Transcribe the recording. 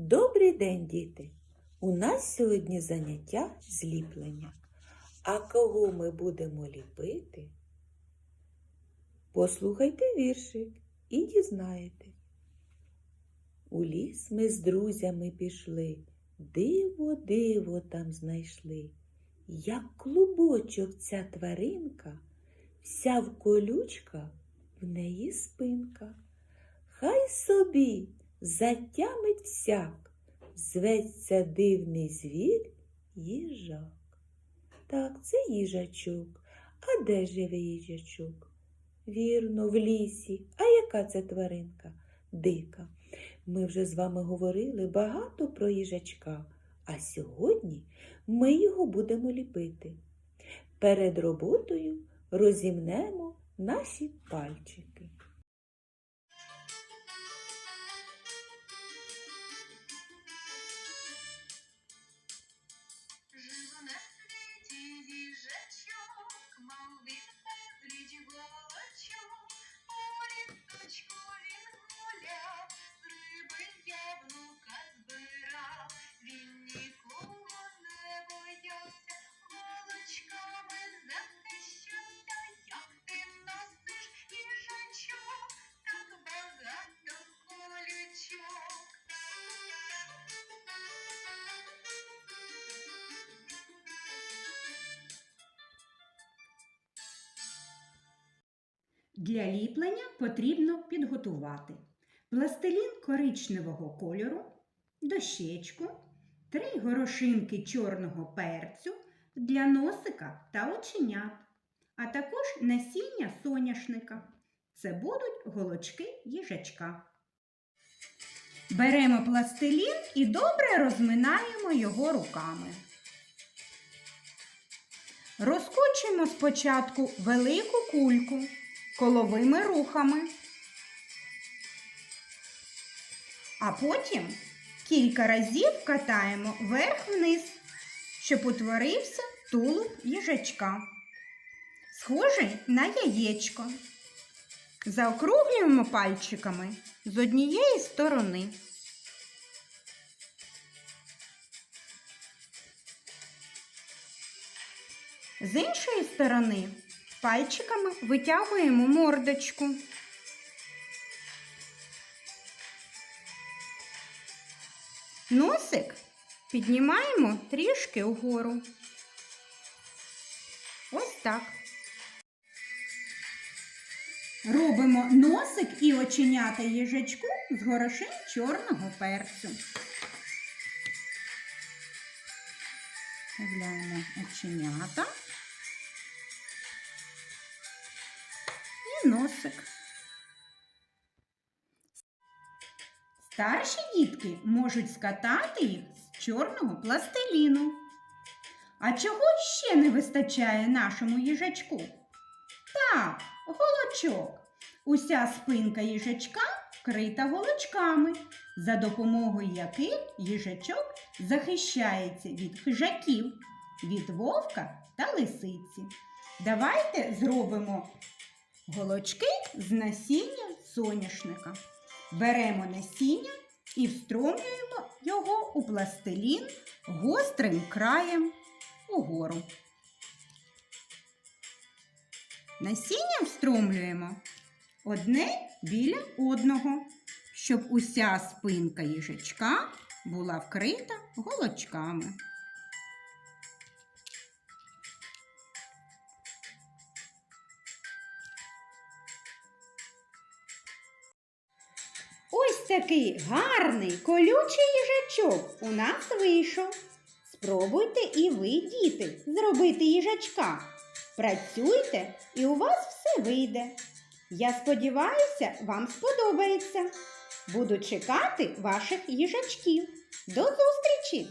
Добрий день, діти! У нас сьогодні заняття зліплення. А кого ми будемо ліпити? Послухайте віршик і дізнаєтесь. У ліс ми з друзями пішли, диво, диво там знайшли. Як клубочок ця тваринка, вся в колючках, в неї спинка. Хай собі затямить всяк, зветься дивний звір їжак. Так, це їжачок. А де живе їжачок? Вірно, в лісі. А яка це тваринка? Дика. Ми вже з вами говорили багато про їжачка, а сьогодні ми його будемо ліпити. Перед роботою розімнемо наші пальчики. Для ліплення потрібно підготувати пластилін коричневого кольору, дощечку, три горошинки чорного перцю для носика та оченят, а також насіння соняшника. Це будуть голочки їжачка. Беремо пластилін і добре розминаємо його руками. Розкочуємо спочатку велику кульку коловими рухами, а потім кілька разів катаємо вверх-вниз, щоб утворився тулуб їжачка, схожий на яєчко. Заокруглюємо пальчиками з однієї сторони. З іншої сторони пальчиками витягуємо мордочку. Носик піднімаємо трішки вгору. Ось так. Робимо носик і оченята їжачку з горошин чорного перцю. Вставляємо оченята. Носик. Старші дітки можуть скатати їх з чорного пластиліну. А чого ще не вистачає нашому їжачку? Так, голочок. Уся спинка їжачка вкрита голочками, за допомогою яких їжачок захищається від хижаків, від вовка та лисиці. Давайте зробимо Голочки з насіння соняшника. Беремо насіння і встромлюємо його у пластилін гострим краєм угору. Насіння встромлюємо одне біля одного, щоб уся спинка їжачка була вкрита голочками. Такий гарний колючий їжачок у нас вийшов. Спробуйте і ви, діти, зробити їжачка. Працюйте і у вас все вийде. Я сподіваюся, вам сподобається. Буду чекати ваших їжачків. До зустрічі!